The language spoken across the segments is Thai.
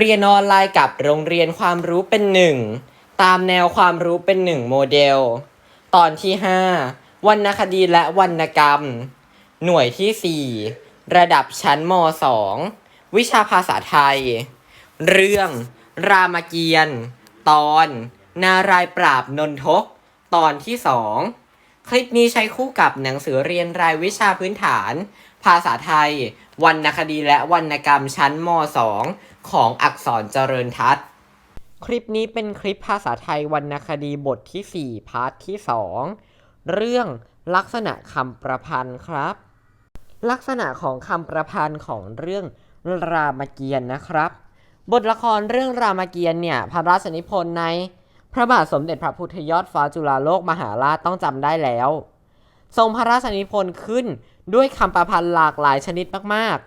เรียนออนไลน์กับโรงเรียนความรู้เป็นหนึ่งตามแนวความรู้เป็นหนึ่งโมเดล ตอนที่ 5วรรณคดีและวรรณกรรม หน่วยที่ 4 ระดับชั้นม 2 วิชาภาษาไทย เรื่อง รามเกียรติ์ตอน นารายปราบนนทก ตอนที่ 2 คลิปนี้ใช้คู่กับหนังสือเรียนรายวิชาพื้นฐาน ภาษาไทย วรรณคดีและวรรณกรรมชั้นม 2 ของอักษรเจริญทัศน์ คลิปนี้เป็นคลิปภาษาไทยวรรณคดีบทที่ 4 พาร์ทที่ 2 เรื่องลักษณะคำประพันธ์ครับ ลักษณะของคำประพันธ์ของเรื่องรามเกียรติ์นะครับ บทละครเรื่องรามเกียรติ์เนี่ยพระราชนิพนธ์ใน พระบาทสมเด็จพระพุทธยอดฟ้าจุฬาโลกมหาราชต้องจำได้แล้ว ทรงพระราชนิพนธ์ขึ้นด้วยคำประพันธ์หลากหลายชนิดมาก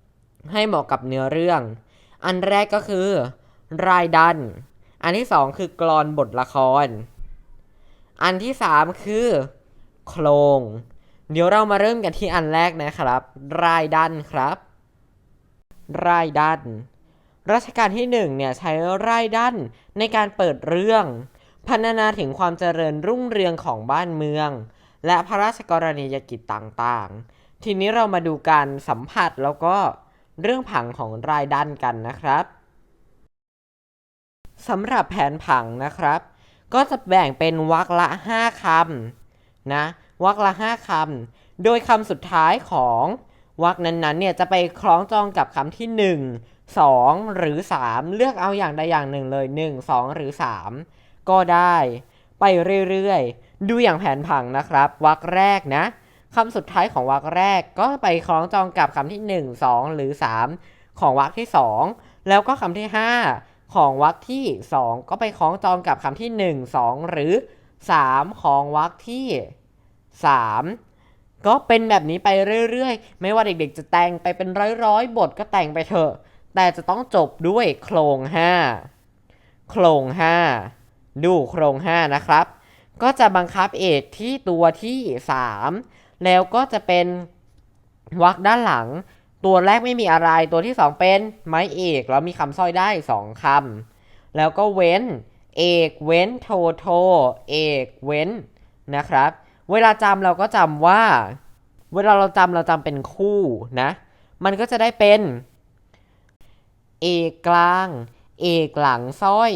ๆ ให้เหมาะกับเนื้อเรื่อง อันแรกก็คือ รายดัน อันที่สองคือกลอนบทละคร อันที่สามคือโครง เดี๋ยวเรามาเริ่มกันที่อันแรกนะครับ รายดันครับ รายดัน รัชกาลที่หนึ่งเนี่ยใช้รายดันในการเปิดเรื่อง พรรณนาถึงความเจริญรุ่งเรืองของบ้านเมือง และพระราชกรณียกิจต่างๆ ทีนี้เรามาดูการสัมผัสแล้วก็ เรื่องผังของรายดันกันนะครับสำหรับแผนผังนะครับ ก็จะแบ่งเป็นวรรคละ 5คำนะวรรคละ 5คำโดยคำสุดท้ายของวรรคนั้นๆเนี่ยจะไปคล้องจองกับคำที่ 1 2 หรือ 3 เลือกเอาอย่างใดอย่างหนึ่งเลย 1 2 หรือ 3 ก็ได้ ไปเรื่อยๆ ดูอย่างแผนผังนะครับวรรคแรกนะ คำสุดท้ายของวรรคแรกก็ไปคล้องจองกับคำที่ 1 2 หรือ 3 ของวรรคที่ 2 แล้วก็คำที่ 5 ของวรรคที่ 2 ก็ไปคล้องจองกับคำที่ 1 2 หรือ 3 ของวรรคที่ 3 ก็เป็นแบบนี้ไปเรื่อยๆ ไม่ว่าเด็กๆ จะแต่งไปเป็นร้อยๆ บทก็แต่งไปเถอะ แต่จะต้องจบด้วยโครง 5 โครง 5 ดูโครง 5 นะครับ ก็จะบังคับเอกที่ตัวที่ 3 แล้วก็จะเป็นวรรคด้านหลัง ตัวแรกไม่มีอะไร ตัวที่ 2 เป็นไม้เอกแล้วมีคำสร้อยได้ 2คำแล้วก็เว้น เอกเว้นโทโทเอกเว้นนะครับ เวลาจำเราก็จำว่า เวลาเราจำเราจำเป็นคู่นะ มันก็จะได้เป็น เอกกลาง เอกหลังสร้อย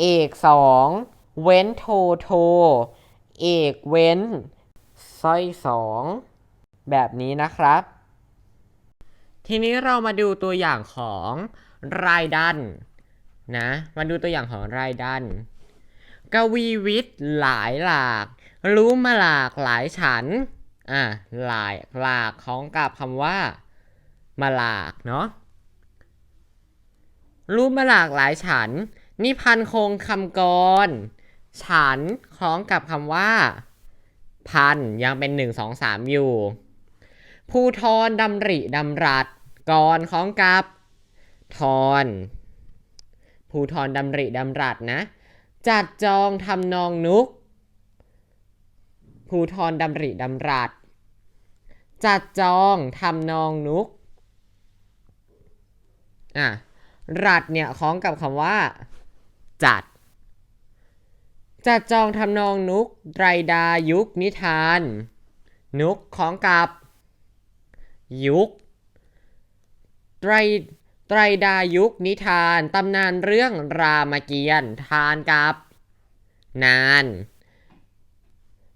เอกสองเว้นโทโทเอกเว้น สร้อยสองแบบนี้นะครับ ทีนี้เรามาดูตัวอย่างของรายดันนะมาดูตัวอย่างของรายดัน กวีวิทย์หลายหลาก รู้มาหลากหลายฉันอะหลายหลากของกับคำว่า มาหลากเนาะรู้มาหลากหลายฉัน นิพันธ์คงคำกร ฉันคล้องกับคำว่า พันยังเป็นหนึ่งสองสามอยู่ภูทรดำริดำรัดกรคล้องกับทรภูทรดำริดำรัดนะ จัดจองทำนองนุกภูทรดำริดำรัด จัดจองทำนองนุกอะรัดเนี่ยคล้องกับคำว่า จัด จัดจองทำนองนุกไตรดายุคนิทาน นุกคล้องกับ ยุคไตรไตรดายุคนิทานตำนานเรื่องรามเกียรติ์ทานกับ นาน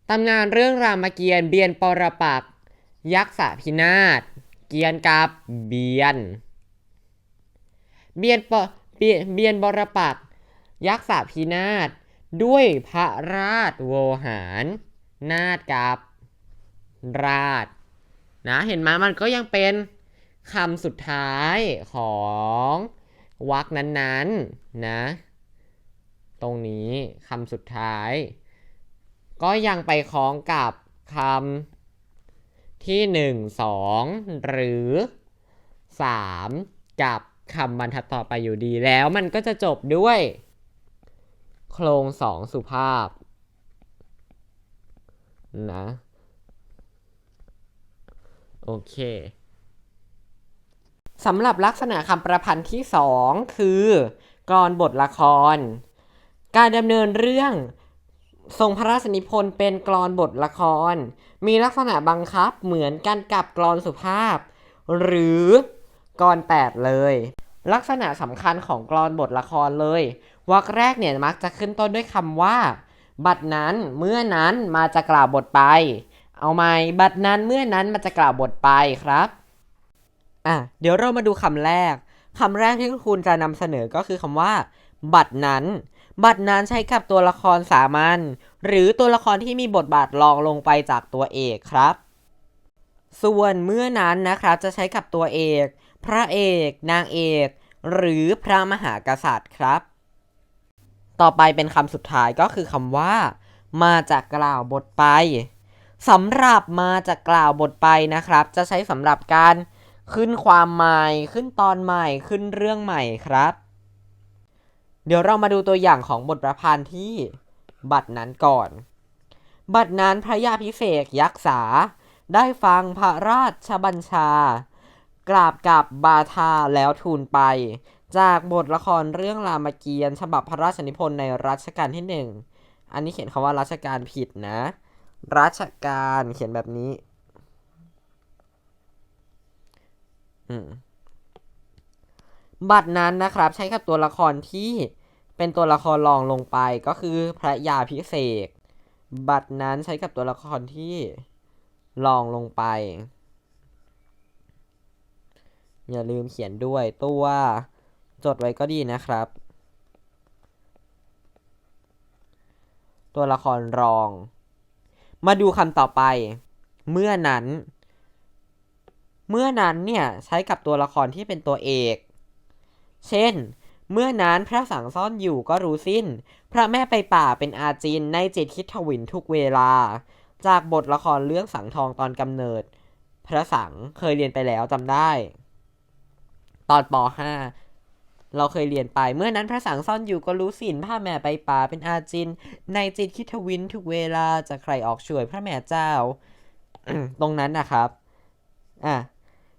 ตำนานเรื่องรามเกียรติ์เบียนปรปัก ยักษ์สพินาศเกียนกับเบียน เบียนปเบียนบรปัก ยักษ์สพินาศ ด้วยพระราชโวหารนาฏกับราชนะเห็นไหมมันก็ยังเป็นคำสุดท้ายของวรรคนั้นๆนะตรงนี้คำสุดท้าย ก็ยังไปคล้องกับคำที่หนึ่งสองหรือสามกับคำบรรทัดต่อไปอยู่ดีแล้วมันก็จะจบด้วย โครงสองสุภาพ นะ โอเคสำหรับลักษณะคำประพันธ์ที่สองคือกรอนบทละคร การดำเนินเรื่องทรงพระราชนิพนธ์เป็นกรอนบทละคร มีลักษณะบังคับเหมือนกันกับกรอนสุภาพ หรือกรอนแปดเลย ลักษณะสำคัญของกรอนบทละครเลย วรรคแรกเนี่ยมักจะขึ้นต้นด้วยคำว่า บัดนั้นเมื่อนั้นมาจะกล่าวบทไป เอาไหมบัดนั้นเมื่อนั้นมาจะกล่าวบทไปครับอะเดี๋ยวเรามาดูคำแรกคำแรกที่คุณจะนำเสนอก็คือคำว่า บัดนั้น บัดนั้นใช้กับตัวละครสามัญหรือตัวละครที่มีบทบาทรองลงไปจากตัวเอกครับ ส่วนเมื่อนั้นนะครับจะใช้กับตัวเอก พระเอก นางเอก หรือพระมหากษัตริย์ครับ ต่อไปเป็นคำสุดท้ายก็คือคำว่า มาจากกล่าวบทไปสำหรับมาจากกล่าวบทไปนะครับ จะใช้สำหรับการขึ้นความใหม่ขึ้นตอนใหม่ขึ้นเรื่องใหม่ครับ เดี๋ยวเรามาดูตัวอย่างของบทประพันธ์ที่บัดนั้นก่อน บัดนั้นพระยาพิเศษยักษา ได้ฟังพระราชบัญชา กราบกับบาทาแล้วทูลไป จากบทละครเรื่องรามเกียรติ์ฉบับพระราชนิพนธ์ในรัชกาลที่หนึ่งอันนี้เขียนคำว่ารัชกาลผิดนะ รัชกาลเขียนแบบนี้ บัตรนั้นนะครับ ใช้กับตัวละครที่เป็นตัวละครรองลงไปก็คือพระยาพิเศษบัตรนั้นใช้กับตัวละครที่รองลงไป อย่าลืมเขียนด้วยตัว จดไว้ก็ดีนะครับ ตัวละครรอง มาดูคำต่อไป เมื่อนั้น เมื่อนั้นเนี่ยใช้กับตัวละครที่เป็นตัวเอก เช่น เมื่อนั้นพระสังซ่อนอยู่ก็รู้สิ้น พระแม่ไปป่าเป็นอาจินในจิตคิดทวินทุกเวลา จากบทละครเรื่องสังทองตอนกำเนิด พระสังเคยเรียนไปแล้วจำได้ ตอนป .5 เราเคยเรียนไป เมื่อนั้นพระสังซ่อนอยู่ก็รู้สินพระแม่ไปป่าเป็นอาจิน ในจิตคิดทวินทุกเวลาจะใครออกช่วยพระแม่เจ้า ตรงนั้นนะครับ อะ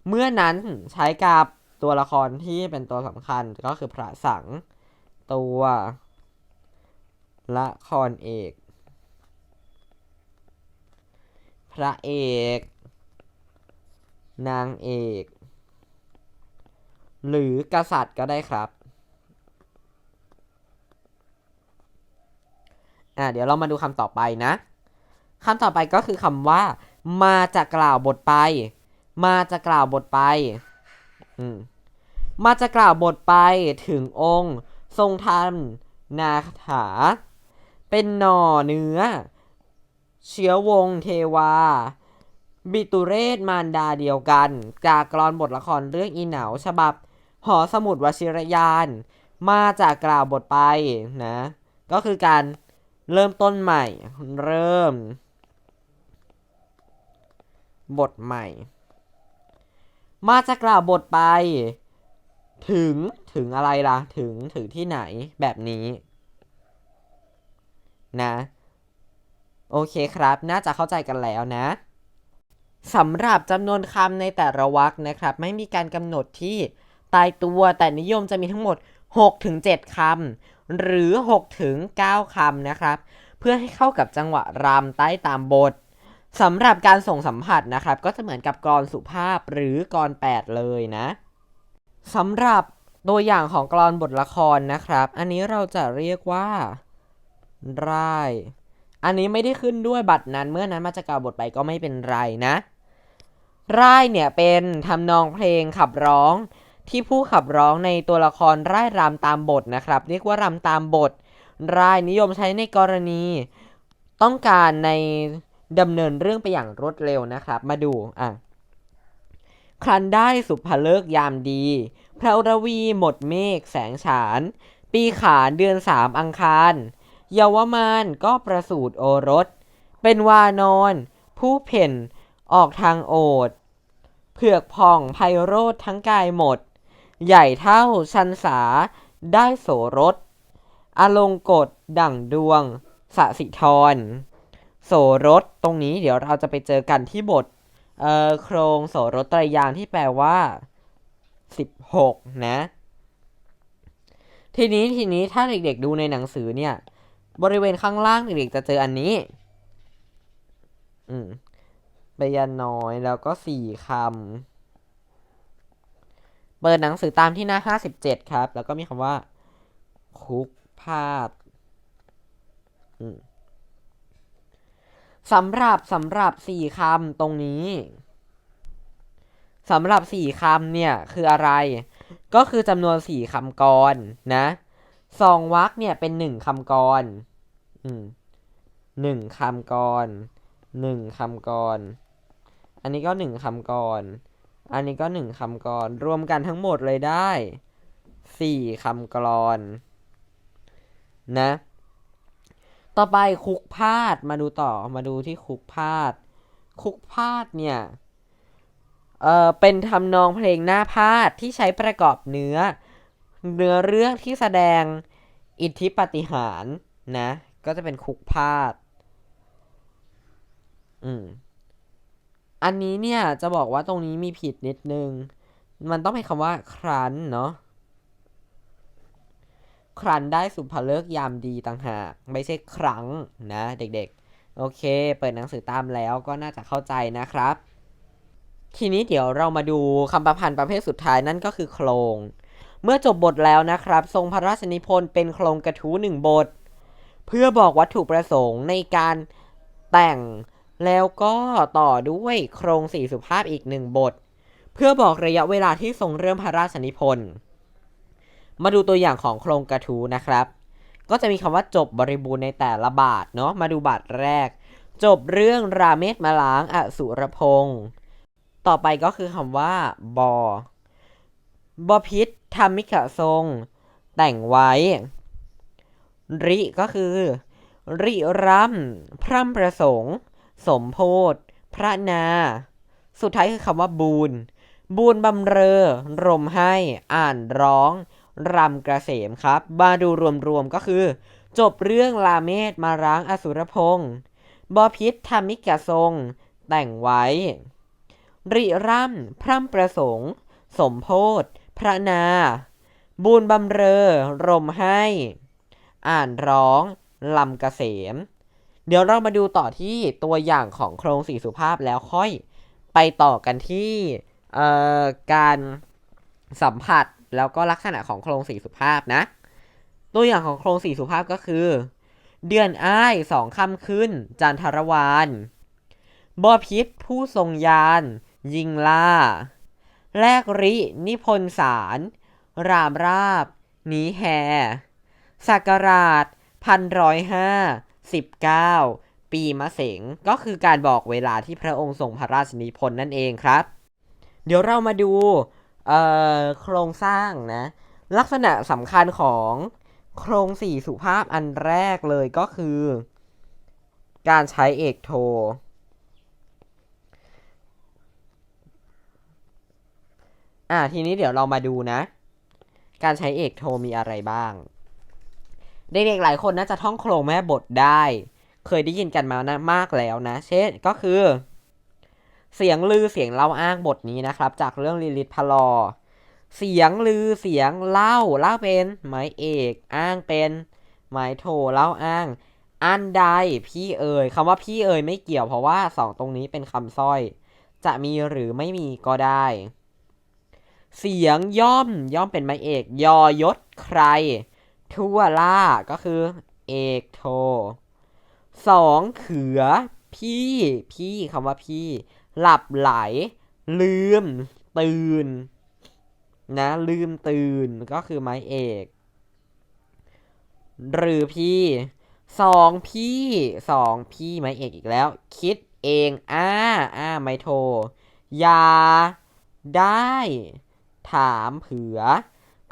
เมื่อนั้นใช้กับตัวละครที่เป็นตัวสำคัญก็คือพระสังตัวละครเอก พระเอก นางเอก หรือกษัตริย์ก็ได้ครับ อะเดี๋ยวเรามาดูคำต่อไปนะคำต่อไปก็คือคำว่า มาจากล่าวบทไป มาจะกล่าวบทไป อืมมาจะกล่าวบทไปถึงองค์ ทรงธรรมนาถา เป็นหน่อเนื้อ เชื้อวงเทวา บิตุเรศมารดาเดียวกัน จากกรอนบทละครเรื่องอีเหนาฉบับ หอสมุดวชิรยาน มาจากกล่าวบทไปนะ ก็คือการเริ่มต้นใหม่ เริ่ม บทใหม่ มาจะกล่าวบทไป ถึงถึงอะไรล่ะ ถึงถึงที่ไหนแบบนี้ นะ โอเคครับ น่าจะเข้าใจกันแล้วนะสำหรับจำนวนคำในแต่ละวรรคนะครับ ไม่มีการกำหนดที่ ตายตัว แต่นิยมจะมีทั้งหมด 6-7คำหรือ 6-9คำนะครับ เพื่อให้เข้ากับจังหวะรำใต้ตามบทสำหรับการส่งสัมผัสนะครับ ก็จะเหมือนกับกรสุภาพหรือกร8เลยนะสำหรับตัวอย่างของกรอนบทละครนะครับ อันนี้เราจะเรียกว่าร่ายอันนี้ไม่ได้ขึ้นด้วยบัตรนั้น เมื่อนั้นมาจะกล่าวบทไปก็ไม่เป็นไรนะร่ายเนี่ยเป็นทำนองเพลงขับร้อง ที่ผู้ขับร้องในตัวละครร่ายรำตามบทนะครับ เรียกว่ารำตามบทร่ายนิยมใช้ในกรณี ต้องการในดำเนินเรื่องไปอย่างรวดเร็วนะครับ มาดูอะครันได้สุภเลิกยามดี พระระวีหมดเมฆแสงฉาน ปีขานเดือนสามอังคาร เยาวมานก็ประสูติโอรส เป็นวานอนผู้เพ่นออกทางโอด เผือกผ่องไพโรธทั้งกายหมด ใหญ่เท่าชันสา ได้โสรส อลงกฎดั่งดวง สสิธร โสรสตรงนี้เดี๋ยวเราจะไปเจอกันที่บทเอ่อโครงโสรสไตรยางที่แปลว่าสิบหกนะ ทีนี้ทีนี้ถ้าเด็กๆดูในหนังสือเนี่ย บริเวณข้างล่างเด็กๆจะเจออันนี้ อืมใบยันน้อยแล้วก็สี่คำ เปิดหนังสือตามที่หน้าห้าสิบเจ็ดครับ แล้วก็มีคำว่า คุกภาพสำหรับสำหรับสี่คำตรงนี้สำหรับสี่คำเนี่ยคืออะไร ก็คือจำนวนสี่คำกรนะสองวรรคเนี่ยเป็นหนึ่งคำกรหนึ่งคำกรหนึ่งคำกร อันนี้ก็หนึ่งคำกร อันนี้ก็หนึ่งคำกรรวมกันทั้งหมดเลยได้สี่คำกรอนนะ ต่อไปคุกพาดมาดูต่อมาดูที่คุกพาด คุกพาดเนี่ยเออเป็นทำนองเพลงหน้าพาดที่ใช้ประกอบเนื้อ เนื้อเรื่องที่แสดงอิทธิปฏิหารนะ ก็จะเป็นคุกพาด อืม อันนี้เนี่ยจะบอกว่าตรงนี้มีผิดนิดนึง มันต้องเป็นคำว่าครั้นเนาะครั้นได้สุภเลิกยามดีต่างหากไม่ใช่ครั้งนะเด็กๆ โอเค เปิดหนังสือตามแล้วก็น่าจะเข้าใจนะครับ ทีนี้เดี๋ยวเรามาดูคำประพันธ์ประเภทสุดท้ายนั่นก็คือโครงเมื่อจบบทแล้วนะครับ ทรงพระราชนิพนธ์เป็นโครงกระทู้หนึ่งบท เพื่อบอกวัตถุประสงค์ในการแต่ง แล้วก็ต่อด้วยโครงสี่สุภาพอีกหนึ่งบท เพื่อบอกระยะเวลาที่ทรงเริ่มพระราชนิพนธ์มาดูตัวอย่างของโครงกระทู้นะครับ ก็จะมีคำว่าจบบริบูรณ์ในแต่ละบาทเนาะมาดูบาทแรก จบเรื่องราเมศมาล้างอสุรพงศ์ต่อไปก็คือคำว่า บอบอพิษธรรมิกะทรงแต่งไว้ ริก็คือ ริรัมพร่ำประสงค์ สมโพธพระนา สุดท้ายคือคำว่าบูนบูนบำเรอ รมให้ อ่านร้อง รำกระเสมครับ มาดูรวมๆก็คือ จบเรื่องลาเมศมาร้างอสุรพงศ์บอพิษธรรมิกะทรง แต่งไว้ ริร่ำ พร่ำประสงค์ สมโพธพระนา บูนบำเรอ รมให้ อ่านร้อง ลำเกษม เดี๋ยวเรามาดูต่อที่ตัวอย่างของโครงสี่สุภาพแล้วค่อยไปต่อกันที่การสัมผัสแล้วก็ลักษณะของโครงสี่สุภาพนะ ตัวอย่างของโครงสี่สุภาพก็คือ เดือนอ้ายสองค่ำขึ้น จันทรวาลบอพิษผู้ทรงยาน ยิงล่า แลกริ นิพนธ์สาร รามราบหนีแห่สักราชพันร้อยห้า สิบเก้าปีมะเสงก็คือการบอกเวลาที่พระองค์ทรงพระราชนิพนธ์นั่นเองครับ เดี๋ยวเรามาดูโครงสร้างนะ ลักษณะสำคัญของโครงสี่สุภาพอันแรกเลยก็คือ การใช้เอกโท อ่าทีนี้เดี๋ยวเรามาดูนะ การใช้เอกโทมีอะไรบ้าง เด็กๆหลายคนน่าจะท่องโครงแม่บทได้ เคยได้ยินกันมานะมากแล้วนะ เช่นก็คือ เสียงลือเสียงเล่าอ้างบทนี้นะครับ จากเรื่องลิลิตพลอ เสียงลือเสียงเล่าเล่าเป็นหมายเอกอ้างเป็นหมายโทเล่าอ้างอันใดพี่เอ่ยคำว่าพี่เอ่ยไม่เกี่ยวเพราะว่าสองตรงนี้เป็นคำสร้อย จะมีหรือไม่มีก็ได้ เสียงย่อมย่อมเป็นหมายเอก ยอยศใคร ทั่วล่าก็คือ เอกโทสองเขือ พี่ พี่คำว่าพี่ หลับไหล ลืม ตื่น นะ ลืมตื่นก็คือไม้เอก หรือพี่สองพี่สองพี่ไม้เอกอีกแล้ว คิดเองอ้าอ้าไม้โทยาได้ ถามเผื่อ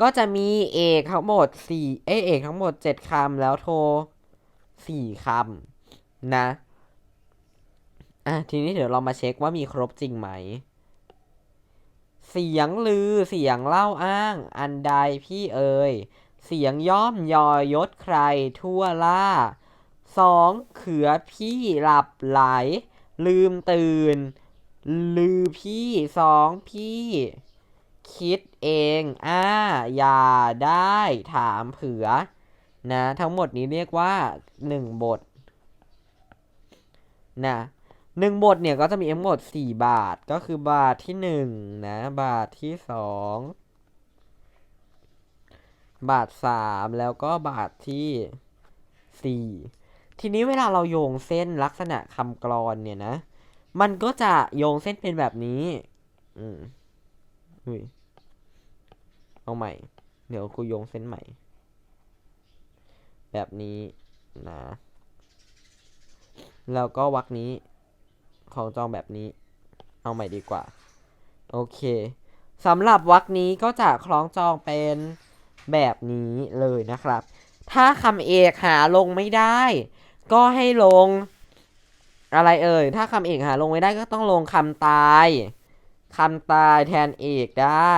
ก็จะมีเอกทั้งหมดสี่เอเอกทั้งหมดเจ็ดคำแล้วโทสี่คำนะอะทีนี้เดี๋ยวเรามาเช็คว่ามีครบจริงไหม เสียงลือเสียงเล่าอ้าง อันใดพี่เอ่ยเสียงย่อมยอยศใครทั่วล่าสองเขือพี่หลับไหล ลืมตื่น ลือพี่สองพี่ คิดเองอ่าอย่าได้ถามเผื่อนะทั้งหมดนี้เรียกว่าหนึ่งบทนะหนึ่งบทเนี่ยก็จะมีทั้งหมดสี่บาทก็คือบาทที่หนึ่งนะบาทที่สองบาทสามแล้วก็บาทที่สี่ทีนี้เวลาเราโยงเส้นลักษณะคำกรอนเนี่ยนะ มันก็จะโยงเส้นเป็นแบบนี้ อืมอุ้ย เอาใหม่ เดี๋ยวกูโยงเส้นใหม่ แบบนี้นะแล้วก็วรรคนี้ ของจองแบบนี้ เอาใหม่ดีกว่า โอเคสำหรับวรรคนี้ก็จะคล้องจองเป็นแบบนี้เลยนะครับ ถ้าคำเอกหาลงไม่ได้ ก็ให้ลง อะไรเอ่ย ถ้าคำเอกหาลงไม่ได้ก็ต้องลงคำตายคำตายแทนเอกได้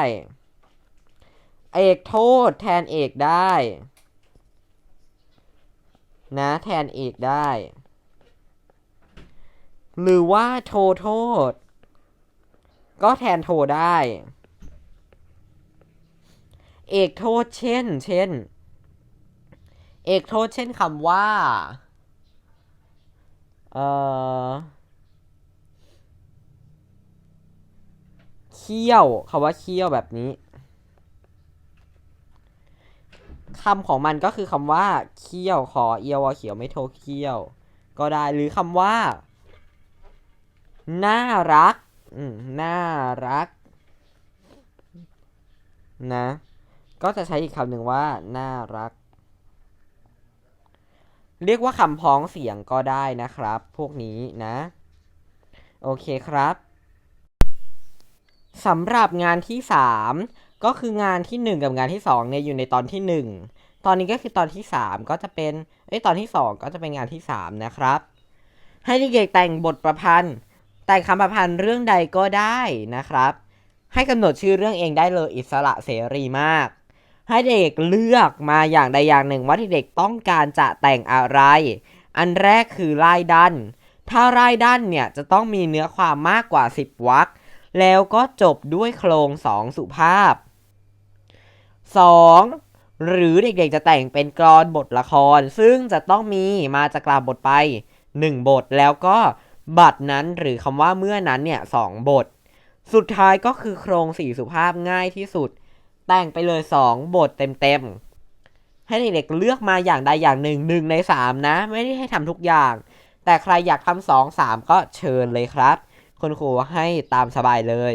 เอกโทษแทนเอกได้ นะแทนเอกได้ หรือว่าโทโทษ ก็แทนโทได้ เอกโทษเช่น เช่น เอกโทษเช่นคำว่า เอ่อเคี่ยวคำว่าเคี่ยวแบบนี้ คำของมันก็คือคำว่าเคี่ยวขอเอียวเขียวไม่โทเคี่ยว ก็ได้หรือคำว่า น่ารักอืมน่ารัก นะ ก็จะใช้อีกคำหนึ่งว่า น่ารัก เรียกว่าคำพ้องเสียงก็ได้นะครับ พวกนี้นะ โอเคครับสำหรับงานที่ 3 ก็คืองานที่ 1 กับงานที่2เนี่ยอยู่ในตอนที่ 1 ตอนนี้ก็คือตอนที่ 3 ก็จะเป็นเอ้ยตอนที่ 2 ก็จะเป็นงานที่ 3 นะครับ ให้เด็กๆแต่งบทประพันธ์ แต่งคำประพันธ์เรื่องใดก็ได้นะครับ ให้กำหนดชื่อเรื่องเองได้เลยอิสระเสรีมาก ให้เด็กเลือกมาอย่างใดอย่างหนึ่งว่าเด็กๆต้องการจะแต่งอะไร อันแรกคือรายดัน ถ้ารายดันเนี่ยจะต้องมีเนื้อความมากกว่า 10วรรคแล้วก็จบด้วยโครงสองสุภาพ 2. หรือเด็กๆจะแต่งเป็นกรอนบทละคร ซึ่งจะต้องมีมาจากกลาบทไป 1 บทแล้วก็บัตรนั้นหรือคำว่าเมื่อนั้นเนี่ยสองบท สุดท้ายก็คือโครงสี่สุภาพง่ายที่สุด แต่งไปเลย 2 บทเต็มๆ ให้เด็กๆเลือกมาอย่างใดอย่างหนึ่งหนึ่งใน 3 นะ ไม่ได้ให้ทำทุกอย่าง แต่ใครอยากทำสองสามก็เชิญเลยครับ คุณครูให้ตามสบายเลย